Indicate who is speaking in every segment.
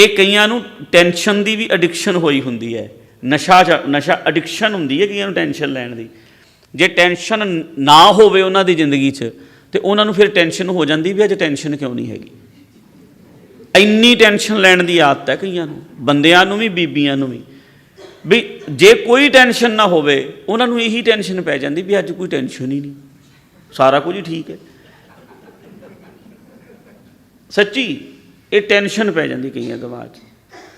Speaker 1: ਇਹ ਕਈਆਂ ਨੂੰ ਟੈਨਸ਼ਨ ਦੀ ਵੀ ਐਡਿਕਸ਼ਨ ਹੋਈ ਹੁੰਦੀ ਹੈ। ਨਸ਼ਾ ਨਸ਼ਾ ਐਡਿਕਸ਼ਨ ਹੁੰਦੀ ਹੈ ਕਈਆਂ ਨੂੰ ਟੈਨਸ਼ਨ ਲੈਣ ਦੀ। ਜੇ ਟੈਨਸ਼ਨ ਨਾ ਹੋਵੇ ਉਹਨਾਂ ਦੀ ਜ਼ਿੰਦਗੀ 'ਚ, ਤੇ ਉਹਨਾਂ ਨੂੰ ਫਿਰ ਟੈਨਸ਼ਨ ਹੋ ਜਾਂਦੀ ਵੀ ਅੱਜ ਟੈਨਸ਼ਨ ਕਿਉਂ ਨਹੀਂ ਹੈਗੀ। ਇੰਨੀ ਟੈਨਸ਼ਨ ਲੈਣ ਦੀ ਆਦਤ ਹੈ ਕਈਆਂ ਨੂੰ, ਬੰਦਿਆਂ ਨੂੰ ਵੀ, ਬੀਬੀਆਂ ਨੂੰ ਵੀ। ਵੀ ਜੇ ਕੋਈ ਟੈਨਸ਼ਨ ਨਾ ਹੋਵੇ, ਉਹਨਾਂ ਨੂੰ ਇਹੀ ਟੈਨਸ਼ਨ ਪੈ ਜਾਂਦੀ ਵੀ ਅੱਜ ਕੋਈ ਟੈਨਸ਼ਨ ਹੀ ਨਹੀਂ। ਸਾਰਾ ਕੁਝ ਹੀ ਠੀਕ ਹੈ। ਸੱਚੀ? ਇਹ ਟੈਨਸ਼ਨ ਪੈ ਜਾਂਦੀ ਕਈਆਂ ਦਿਮਾਗ 'ਚ,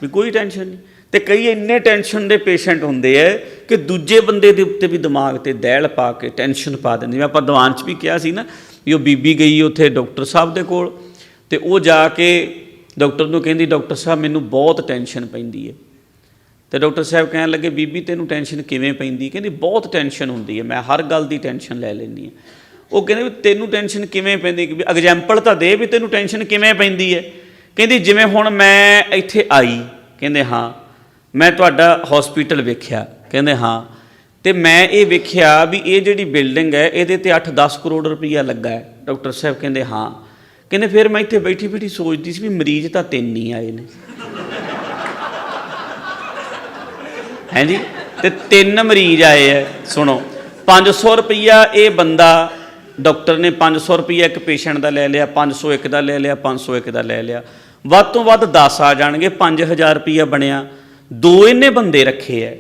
Speaker 1: ਵੀ ਕੋਈ ਟੈਨਸ਼ਨ ਨਹੀਂ। ਤੇ ਕਈ ਇੰਨੇ ਟੈਨਸ਼ਨ ਦੇ ਪੇਸ਼ੈਂਟ ਹੁੰਦੇ ਐ ਕਿ ਦੂਜੇ ਬੰਦੇ ਦੇ ਉੱਤੇ ਵੀ ਦਿਮਾਗ ਤੇ ਦਹਿਲ ਪਾ ਕੇ ਟੈਨਸ਼ਨ ਪਾ ਦਿੰਦੇ। ਜਿਵੇਂ ਆਪਾਂ ਦੀਵਾਨ 'ਚ ਵੀ ਕਿਹਾ ਸੀ ਨਾ ਵੀ ਉਹ ਬੀਬੀ ਗਈ ਉੱਥੇ ਡਾਕਟਰ ਸਾਹਿਬ ਦੇ ਕੋਲ ਤੇ ਉਹ ਜਾ ਕੇ ਡਾਕਟਰ ਨੂੰ ਕਹਿੰਦੀ, ਡਾਕਟਰ ਸਾਹਿਬ, ਮੈਨੂੰ ਬਹੁਤ ਟੈਨਸ਼ਨ ਪੈਂਦੀ ਹੈ ਤੇ ਡਾਕਟਰ ਸਾਹਿਬ ਕਹਿਣ ਲੱਗੇ, ਬੀਬੀ, ਤੈਨੂੰ ਟੈਨਸ਼ਨ ਕਿਵੇਂ ਪੈਂਦੀ? ਕਹਿੰਦੀ, ਬਹੁਤ ਟੈਨਸ਼ਨ ਹੁੰਦੀ ਹੈ ਮੈਂ ਹਰ ਗੱਲ ਦੀ ਟੈਨਸ਼ਨ ਲੈ ਲੈਂਦੀ ਹਾਂ। ਉਹ ਕਹਿੰਦੇ ਵੀ, ਤੈਨੂੰ ਟੈਨਸ਼ਨ ਕਿਵੇਂ ਪੈਂਦੀ? ਕਿ ਵੀ ਐਗਜ਼ਾਮਪਲ ਤਾਂ ਦੇ ਵੀ ਤੈਨੂੰ ਟੈਨਸ਼ਨ ਕਿਵੇਂ ਪੈਂਦੀ ਹੈ ਕਹਿੰਦੀ, ਜਿਵੇਂ ਹੁਣ ਮੈਂ ਇੱਥੇ ਆਈ, ਕਹਿੰਦੇ, ਹਾਂ, ਮੈਂ ਤੁਹਾਡਾ ਹਸਪੀਟਲ ਵੇਖਿਆ, ਕਹਿੰਦੇ, ਹਾਂ, ਤੇ ਮੈਂ ਇਹ ਵੇਖਿਆ ਵੀ ਇਹ ਜਿਹੜੀ ਬਿਲਡਿੰਗ ਹੈ, ਇਹਦੇ ਤੇ 8-10 ਕਰੋੜ ਰੁਪਈਆ ਲੱਗਾ ਹੈ, ਡਾਕਟਰ ਸਾਹਿਬ ਕਹਿੰਦੇ, ਹਾਂ, ਕਹਿੰਦੇ, ਫਿਰ ਮੈਂ ਇੱਥੇ ਬੈਠੀ ਬੈਠੀ ਸੋਚਦੀ ਸੀ ਵੀ ਮਰੀਜ਼ ਤਾਂ ਤਿੰਨ ਹੀ ਆਏ ਨੇ। ਹੈਂਜੀ ਤੇ ਤਿੰਨ ਮਰੀਜ਼ ਆਏ ਐ ਸੁਣੋ 500 ਰੁਪਈਆ ਇਹ ਬੰਦਾ ਡਾਕਟਰ ਨੇ 500 ਰੁਪਈਆ ਇੱਕ ਪੇਸ਼ੈਂਟ ਦਾ ਲੈ ਲਿਆ 500 ਇੱਕ ਦਾ ਲੈ ਲਿਆ 500 ਇੱਕ ਦਾ ਲੈ ਲਿਆ। ਵੱਧ ਤੋਂ ਵੱਧ 10 ਆ ਜਾਣਗੇ 5000 ਰੁਪਈਆ ਬਣਿਆ। ਦੋ ਇਹਨੇ ਬੰਦੇ ਰੱਖੇ ਐ।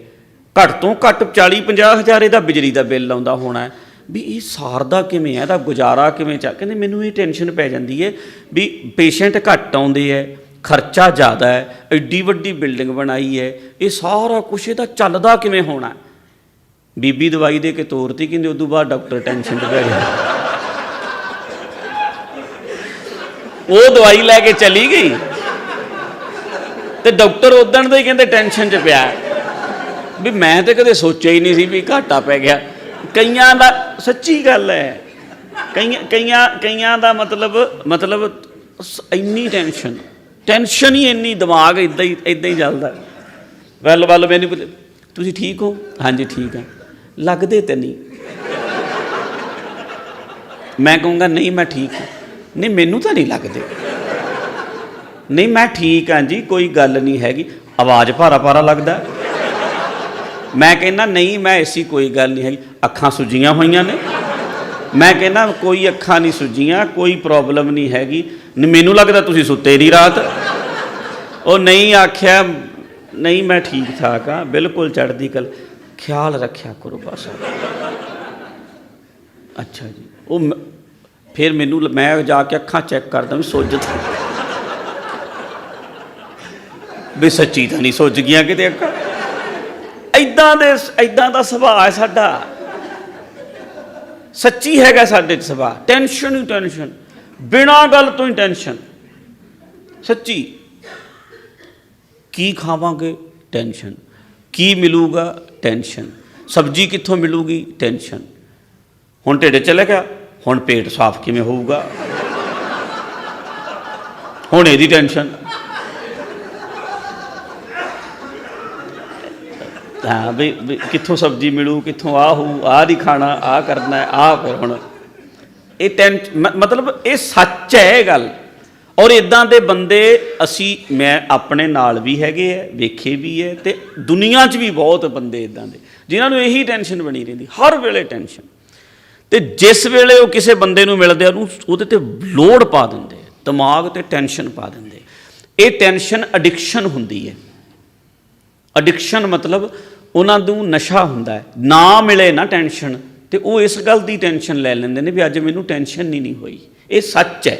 Speaker 1: ਘੱਟ ਤੋਂ ਘੱਟ 40 50 ਹਜ਼ਾਰ ਇਹਦਾ ਬਿਜਲੀ ਦਾ ਬਿੱਲ ਆਉਂਦਾ ਹੋਣਾ ਵੀ ਇਹ ਸਾਰਦਾ ਕਿਵੇਂ ਹੈ ਇਹਦਾ ਗੁਜ਼ਾਰਾ ਕਿਵੇਂ ਚਾ ਕਹਿੰਦੇ ਮੈਨੂੰ ਇਹ ਟੈਨਸ਼ਨ ਪੈ ਜਾਂਦੀ ਹੈ ਵੀ ਪੇਸ਼ੈਂਟ ਘੱਟ ਆਉਂਦੇ ਐ, ਖਰਚਾ ਜ਼ਿਆਦਾ ਹੈ ਐਡੀ ਵੱਡੀ ਬਿਲਡਿੰਗ ਬਣਾਈ ਹੈ ਇਹ ਸਾਰਾ ਕੁਛ ਇਹਦਾ ਚੱਲਦਾ ਕਿਵੇਂ ਹੋਣਾ ਬੀਬੀ ਦਵਾਈ ਦੇ ਕੇ ਤੋਰਤੀ, ਕਹਿੰਦੇ ਉਦੋਂ ਬਾਅਦ ਡਾਕਟਰ ਟੈਨਸ਼ਨ ਤੇ ਪੈ ਗਿਆ। ਉਹ ਦਵਾਈ ਲੈ ਕੇ ਚਲੀ ਗਈ। ਤੇ ਡਾਕਟਰ ਉਦਣ ਦਾ ਹੀ ਕਹਿੰਦੇ ਟੈਨਸ਼ਨ 'ਚ ਪਿਆ। ਵੀ ਮੈਂ ਤੇ ਕਦੇ ਸੋਚਿਆ ਹੀ ਨਹੀਂ ਸੀ ਵੀ ਘਾਟਾ ਪੈ ਗਿਆ। ਕਈਆਂ ਦਾ, ਸੱਚੀ ਗੱਲ ਹੈ ਕਈਆਂ ਕਈਆਂ ਕਈਆਂ ਦਾ ਮਤਲਬ ਮਤਲਬ ਇੰਨੀ ਟੈਨਸ਼ਨ। ਟੈਨਸ਼ਨ ਹੀ ਇੰਨੀ, ਦਿਮਾਗ ਇਦਾਂ ਹੀ ਇਦਾਂ ਹੀ ਚੱਲਦਾ। ਵੱਲ ਵੱਲ ਮੈਨੂੰ ਤੁਸੀਂ ਠੀਕ ਹੋ? ਹਾਂਜੀ, ਠੀਕ ਆ। ਲੱਗਦੇ ਤੇ ਨਹੀਂ। ਮੈਂ ਕਹੂੰਗਾ, ਨਹੀਂ, ਮੈਂ ਠੀਕ ਹਾਂ। ਨਹੀਂ, ਮੈਨੂੰ ਤਾਂ ਨਹੀਂ ਲੱਗਦੇ। ਨਹੀਂ, ਮੈਂ ਠੀਕ ਹਾਂ ਜੀ, ਕੋਈ ਗੱਲ ਨਹੀਂ ਹੈਗੀ। ਆਵਾਜ਼ ਭਾਰਾ ਭਾਰਾ ਲੱਗਦਾ? ਮੈਂ ਕਹਿੰਦਾ, ਨਹੀਂ, ਮੈਂ ਐਸੀ ਕੋਈ ਗੱਲ ਨਹੀਂ ਹੈਗੀ। ਅੱਖਾਂ ਸੁੱਜੀਆਂ ਹੋਈਆਂ ਨੇ। ਮੈਂ ਕਹਿੰਦਾ, ਕੋਈ ਅੱਖਾਂ ਨਹੀਂ ਸੁੱਜੀਆਂ, ਕੋਈ ਪ੍ਰੋਬਲਮ ਨਹੀਂ ਹੈਗੀ। ਨ- ਮੈਨੂੰ ਲੱਗਦਾ ਤੁਸੀਂ ਸੁੱਤੇ ਨਹੀਂ ਰਾਤ। ਉਹ ਨਹੀਂ ਆਖਿਆ, ਨਹੀਂ, ਮੈਂ ਠੀਕ ਠਾਕ ਆ ਬਿਲਕੁਲ ਚੜ੍ਹਦੀ ਕਲ। ਖਿਆਲ ਰੱਖਿਆ ਕਰੋ ਬਸ। ਅੱਛਾ ਜੀ। ਉਹ ਮ- ਫਿਰ ਮੈਨੂੰ ਮੈਂ ਜਾ ਕੇ ਅੱਖਾਂ ਚੈੱਕ ਕਰਦਾ ਵੀ ਸੁੱਜ ਤਾਂ ਵੀ ਸੱਚੀ ਤਾਂ ਨਹੀਂ ਸੁੱਜ ਗਈਆਂ ਕਿਤੇ ਅੱਖਾਂ। ਐਦਾਂ ਦੇ ਐਦਾਂ ਦਾ ਸੁਭਾਅ ਹੈ ਸਾਡਾ। ਸੱਚੀ ਹੈਗਾ ਸਾਡੇ ਚ ਸੁਭਾਅ। ਟੈਨਸ਼ਨ ਹੀ ਟੈਨਸ਼ਨ। ਬਿਨਾਂ ਗੱਲ ਤੋਂ ਹੀ ਟੈਨਸ਼ਨ। ਸੱਚੀ। ਕੀ ਖਾਵਾਂਗੇ? ਟੈਨਸ਼ਨ। ਕੀ ਮਿਲੂਗਾ? ਟੈਨਸ਼ਨ ਸਬਜ਼ੀ ਕਿੱਥੋਂ ਮਿਲੂਗੀ? ਟੈਨਸ਼ਨ ਹੁਣ ਢਿੱਡ ਚਲੇ ਗਿਆ, ਹੁਣ ਪੇਟ ਸਾਫ਼ ਕਿਵੇਂ ਹੋਊਗਾ? ਹੁਣ ਇਹਦੀ ਟੈਨਸ਼ਨ ਹਾਂ, ਵੀ ਕਿੱਥੋਂ ਸਬਜ਼ੀ ਮਿਲੂ, ਕਿੱਥੋਂ ਆ ਹੋਊ ਆ ਨਹੀਂ ਖਾਣਾ ਆ ਕਰਨਾ ਹੈ ਆ ਹੁਣ। ਇਹ ਟੈਨ ਮ- ਮਤਲਬ ਇਹ ਸੱਚ ਹੈ ਇਹ ਗੱਲ। ਔਰ ਇਦਾਂ ਦੇ ਬੰਦੇ ਅਸੀਂ, ਮੈਂ ਆਪਣੇ ਨਾਲ ਵੀ ਹੈਗੇ ਐ ਵੇਖੇ ਵੀ ਐ ਤੇ ਦੁਨੀਆ 'ਚ ਵੀ ਬਹੁਤ ਬੰਦੇ ਇਦਾਂ ਦੇ, ਜਿਨ੍ਹਾਂ ਨੂੰ ਇਹੀ ਟੈਨਸ਼ਨ ਬਣੀ ਰਹਿੰਦੀ, ਹਰ ਵੇਲੇ ਟੈਨਸ਼ਨ ਤੇ ਜਿਸ ਵੇਲੇ ਉਹ ਕਿਸੇ ਬੰਦੇ ਨੂੰ ਮਿਲਦੇ ਆ, ਉਹਨੂੰ ਉਹਦੇ ਤੇ ਲੋਡ ਪਾ ਦਿੰਦੇ ਦਿਮਾਗ ਤੇ ਟੈਨਸ਼ਨ ਪਾ ਦਿੰਦੇ ਇਹ ਟੈਨਸ਼ਨ ਐਡਿਕਸ਼ਨ ਹੁੰਦੀ ਹੈ। ਐਡਿਕਸ਼ਨ ਮਤਲਬ ਉਹਨਾਂ ਨੂੰ ਨਸ਼ਾ ਹੁੰਦਾ ਹੈ, ਨਾ ਮਿਲੇ ਨਾ ਟੈਨਸ਼ਨ ਤੇ ਉਹ ਇਸ ਗੱਲ ਦੀ ਟੈਨਸ਼ਨ ਲੈ ਲੈਂਦੇ ਨੇ ਵੀ ਅੱਜ ਮੈਨੂੰ ਟੈਨਸ਼ਨ ਨਹੀਂ ਨਹੀਂ ਹੋਈ। ਇਹ ਸੱਚ ਹੈ।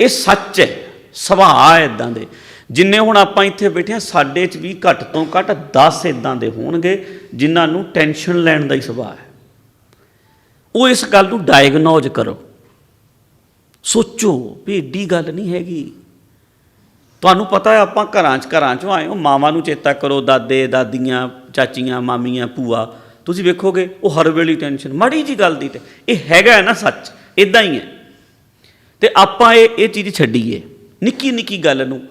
Speaker 1: ਇਹ ਸੱਚ ਹੈ ਸੁਭਾਅ ਇਦਾਂ ਦੇ। ਜਿੰਨੇ ਹੁਣ ਆਪਾਂ ਇੱਥੇ ਬੈਠੇ ਆ ਸਾਡੇ 'ਚ ਵੀ ਘੱਟ ਤੋਂ ਘੱਟ 10 ਇਦਾਂ ਦੇ ਹੋਣਗੇ, ਜਿਨ੍ਹਾਂ ਨੂੰ ਟੈਨਸ਼ਨ ਲੈਣ ਦਾ ਹੀ ਸੁਭਾਅ ਹੈ। ਉਹ ਇਸ ਗੱਲ ਨੂੰ ਡਾਇਗਨੋਜ਼ ਕਰੋ। ਸੋਚੋ ਵੀ ਏਡੀ ਗੱਲ ਨਹੀਂ ਹੈਗੀ। ਤੁਹਾਨੂੰ ਪਤਾ ਹੈ, ਆਪਾਂ ਘਰਾਂ 'ਚ ਘਰਾਂ 'ਚੋਂ ਆਏ ਹੋ, ਮਾਵਾਂ ਨੂੰ ਚੇਤਾ ਕਰੋ, ਦਾਦੇ, ਦਾਦੀਆਂ, ਚਾਚੀਆਂ, ਮਾਮੀਆਂ, ਭੂਆ। ਤੁਸੀਂ ਵੇਖੋਗੇ, ਉਹ ਹਰ ਵੇਲੇ ਟੈਨਸ਼ਨ ਮਾੜੀ ਜੀ ਗੱਲ ਦੀ ਤੇ। ਇਹ ਹੈਗਾ ਹੈ ਨਾ ਸੱਚ ਇਦਾਂ ਹੀ ਹੈ। ਤੇ ਆਪਾਂ ਇਹ ਇਹ ਚੀਜ਼ ਛੱਡੀਏ। ਨਿੱਕੀ ਨਿੱਕੀ ਗੱਲ ਨੂੰ।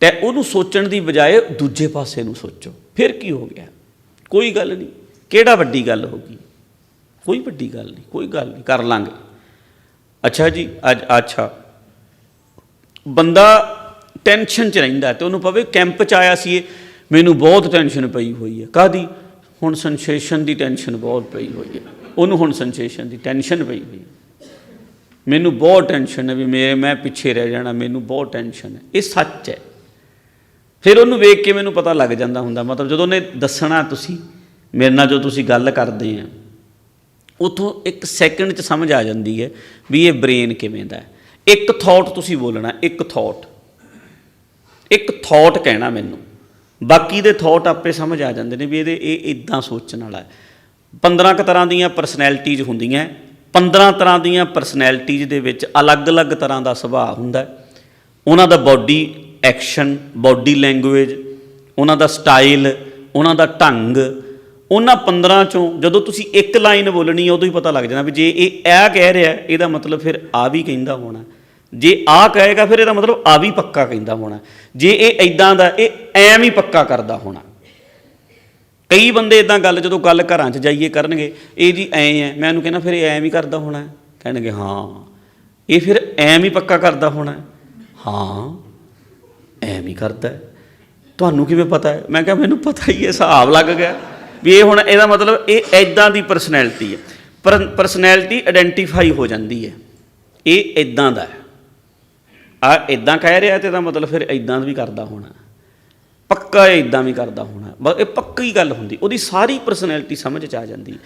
Speaker 1: ਤੇ ਉਹਨੂੰ ਸੋਚਣ ਦੀ ਬਜਾਏ ਦੂਜੇ ਪਾਸੇ ਨੂੰ ਸੋਚੋ। ਫਿਰ ਕੀ ਹੋ ਗਿਆ? ਕੋਈ ਗੱਲ ਨਹੀਂ। ਕਿਹੜਾ ਵੱਡੀ ਗੱਲ ਹੋ ਗਈ? ਕੋਈ ਵੱਡੀ ਗੱਲ ਨਹੀਂ। ਕੋਈ ਗੱਲ ਨਹੀਂ। ਕਰ ਲਾਂਗੇ। ਅੱਛਾ ਜੀ, ਅੱਜ, ਅੱਛਾ। ਬੰਦਾ ਟੈਨਸ਼ਨ 'ਚ ਰਹਿੰਦਾ ਤੇ ਉਹਨੂੰ ਪਵੇ ਕੈਂਪ 'ਚ ਆਇਆ ਸੀ ਇਹ। ਮੈਨੂੰ ਬਹੁਤ ਟੈਨਸ਼ਨ ਪਈ ਹੋਈ ਹੈ। ਕਾਦੀ ਹੁਣ ਸੈਂਸੇਸ਼ਨ ਦੀ ਟੈਨਸ਼ਨ ਬਹੁਤ ਪਈ ਹੋਈ ਹੈ। ਉਹਨੂੰ ਹੁਣ ਸੈਂਸੇਸ਼ਨ ਦੀ ਟੈਨਸ਼ਨ ਪਈ ਹੋਈ ਹੈ। ਮੈਨੂੰ ਬਹੁਤ ਟੈਨਸ਼ਨ ਹੈ ਵੀ ਮੇਰੇ, ਮੈਂ ਪਿੱਛੇ ਰਹਿ ਜਾਣਾ, ਮੈਨੂੰ ਬਹੁਤ ਟੈਨਸ਼ਨ ਹੈ। ਇਹ ਸੱਚ ਹੈ। ਫਿਰ ਉਹਨੂੰ ਵੇਖ ਕੇ ਮੈਨੂੰ ਪਤਾ ਲੱਗ ਜਾਂਦਾ ਹੁੰਦਾ, ਮਤਲਬ ਜਦੋਂ ਉਹਨੇ ਦੱਸਣਾ ਤੁਸੀਂ, ਮੇਰੇ ਨਾਲ ਜੋ ਤੁਸੀਂ ਗੱਲ ਕਰਦੇ ਆ, ਉਥੋਂ ਇੱਕ ਸੈਕਿੰਡ 'ਚ ਸਮਝ ਆ ਜਾਂਦੀ ਹੈ ਵੀ ਇਹ ਬ੍ਰੇਨ ਕਿਵੇਂ ਦਾ ਹੈ। ਇੱਕ ਥਾਟ ਤੁਸੀਂ ਬੋਲਣਾ, ਇੱਕ ਥਾਟ ਇੱਕ ਥਾਟ ਕਹਿਣਾ ਮੈਨੂੰ। ਬਾਕੀ ਦੇ ਥਾਟ ਆਪੇ ਸਮਝ ਆ ਜਾਂਦੇ ਨੇ ਵੀ ਇਹਦੇ, ਇਹ ਇਦਾਂ ਸੋਚਣ ਵਾਲਾ ਹੈ। 15 ਕੁ ਤਰ੍ਹਾਂ ਦੀਆਂ ਪਰਸਨੈਲਿਟੀਜ਼ ਹੁੰਦੀਆਂ 15 ਤਰ੍ਹਾਂ ਦੀਆਂ ਪਰਸਨੈਲਿਟੀਜ਼ ਦੇ ਵਿੱਚ ਅਲੱਗ-ਅਲੱਗ ਤਰ੍ਹਾਂ ਦਾ ਸੁਭਾਅ ਹੁੰਦਾ ਉਹਨਾਂ ਦਾ ਬਾਡੀ ਐਕਸ਼ਨ ਬਾਡੀ ਲੈਂਗੁਏਜ ਉਹਨਾਂ ਦਾ ਸਟਾਈਲ ਉਹਨਾਂ ਦਾ ਢੰਗ, ਉਹਨਾਂ 15 ਚੋਂ ਜਦੋਂ ਤੁਸੀਂ ਇੱਕ ਲਾਈਨ ਬੋਲਣੀ ਉਦੋਂ ਹੀ ਪਤਾ ਲੱਗ ਜਾਣਾ ਵੀ ਜੇ ਇਹ ਐ ਕਹਿ ਰਿਹਾ, ਇਹਦਾ ਮਤਲਬ ਫਿਰ ਆ ਵੀ ਕਹਿੰਦਾ ਹੋਣਾ। ਜੇ ਆ ਕਹੇਗਾ ਫਿਰ ਇਹਦਾ ਮਤਲਬ ਆ ਵੀ ਪੱਕਾ ਕਹਿੰਦਾ ਹੋਣਾ। ਜੇ ਇਹ ਇਦਾਂ ਦਾ, ਇਹ ਐਂ ਹੀ ਪੱਕਾ ਕਰਦਾ ਹੋਣਾ। ਕਈ ਬੰਦੇ ਇਦਾਂ ਗੱਲ ਜਦੋਂ ਗੱਲ ਘਰਾਂ 'ਚ ਜਾਈਏ ਕਰਨਗੇ, ਇਹ ਜੀ ਐਂ ਹੈ ਮੈਂ ਉਹਨੂੰ ਕਹਿੰਦਾ ਫਿਰ ਇਹ ਐਂ ਵੀ ਕਰਦਾ ਹੋਣਾ ਕਹਿਣਗੇ ਹਾਂ। ਇਹ ਫਿਰ ਐਂ ਵੀ ਪੱਕਾ ਕਰਦਾ ਹੋਣਾ ਹਾਂ? ਐਂ ਵੀ ਕਰਦਾ ਤੁਹਾਨੂੰ ਕਿਵੇਂ ਪਤਾ ਹੈ? ਮੈਂ ਕਿਹਾ ਮੈਨੂੰ ਪਤਾ ਹੀ ਹੈ, ਹਿਸਾਬ ਲੱਗ ਗਿਆ। ਵੀ ਇਹ ਹੁਣ ਇਹਦਾ ਮਤਲਬ ਇਹ ਐਦਾਂ ਦੀ ਪਰਸਨੈਲਿਟੀ ਹੈ। ਪਰ ਪਰਸਨੈਲਿਟੀ ਆਇਡੈਂਟੀਫਾਈ ਹੋ ਜਾਂਦੀ ਹੈ। ਇਹ ਐਦਾਂ ਦਾ ਆ ਇਦਾਂ ਕਹਿ ਰਿਹਾ ਤੇ ਇਹਦਾ ਮਤਲਬ ਫਿਰ ਇਦਾਂ ਵੀ ਕਰਦਾ ਹੋਣਾ ਪੱਕਾ ਇਦਾਂ ਵੀ ਕਰਦਾ ਹੋਣਾ। ਬਸ ਇਹ ਪੱਕੀ ਗੱਲ ਹੁੰਦੀ। ਉਹਦੀ ਸਾਰੀ ਪਰਸਨੈਲਿਟੀ ਸਮਝ ਚ ਆ ਜਾਂਦੀ।